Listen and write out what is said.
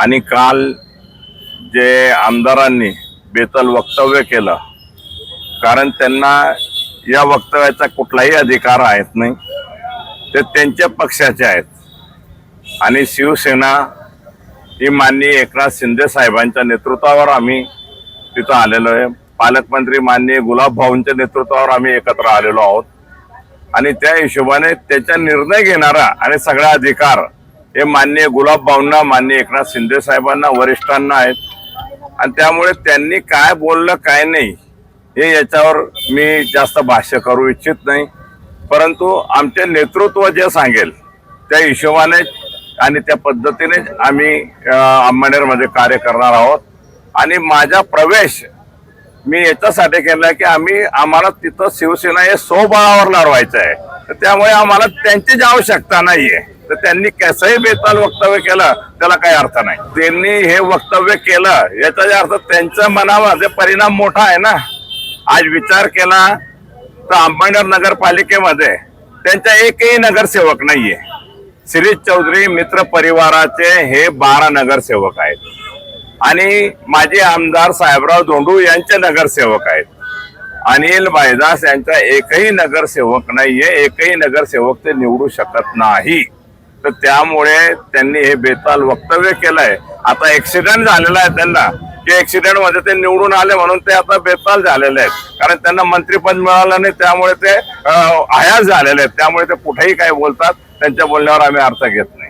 आणि काल जे आमदारांनी बेतल वक्तव्य केलं कारण त्यांना या वक्तव्याचा कुठलाही अधिकार आहेत नाही ते त्यांच्या पक्षाचे आहेत. आणि शिवसेना ही माननीय एकनाथ शिंदे साहेबांच्या नेतृत्वावर आम्ही तिथं आलेलो आहे. पालकमंत्री माननीय गुलाबभाऊंच्या नेतृत्वावर आम्ही एकत्र आलेलो आहोत. आणि त्या हिशोबाने त्याचा निर्णय घेणारा आणि सगळा अधिकार हे मान्य गुलाबबाऊंना मान्य एकनाथ शिंदे साहेबांना वरिष्ठांना आहेत. आणि त्यामुळे त्यांनी काय बोललं काय नाही हे याच्यावर मी जास्त भाष्य करू इच्छित नाही. परंतु आमचे नेतृत्व जे सांगेल त्या हिशोबाने आणि त्या पद्धतीने आम्ही अंबानेरमध्ये कार्य करणार आहोत. आणि माझा प्रवेश मी याच्यासाठी केला की आम्ही आम्हाला तिथं शिवसेना हे स्वबळावर लढवायचं आहे. तर त्यामुळे आम्हाला त्यांचीच आवश्यकता नाही आहे तर त्यांनी कसंही बेताल वक्तव्य केलं त्याला काही अर्थ नाही. त्यांनी हे वक्तव्य केलं याचा अर्थ त्यांच्या मनामध्ये परिणाम मोठा आहे ना आज विचार केला तर अंबळनेर नगरपालिकेमध्ये त्यांचा एकही नगरसेवक नाहीये. शिरीष चौधरी मित्र परिवाराचे हे बारा नगरसेवक आहेत. आणि माजी आमदार साहेबराव धोंडू यांचे नगरसेवक आहेत. अनिल बायदास यांचा एकही नगरसेवक नाहीये एकही नगरसेवक ते निवडू शकत नाही. तर त्यामुळे त्यांनी हे बेताल वक्तव्य केलंय. आता ऍक्सिडेंट झालेला आहे त्यांना. की ऍक्सिडेंटमध्ये ते निवडून आले म्हणून ते आता बेताल झालेले आहेत. कारण त्यांना मंत्रीपद मिळालं नाही त्यामुळे ते आयात आयास झालेले आहेत. त्यामुळे ते कुठेही काय बोलतात. त्यांच्या बोलण्यावर आम्ही अर्थ घेत नाही.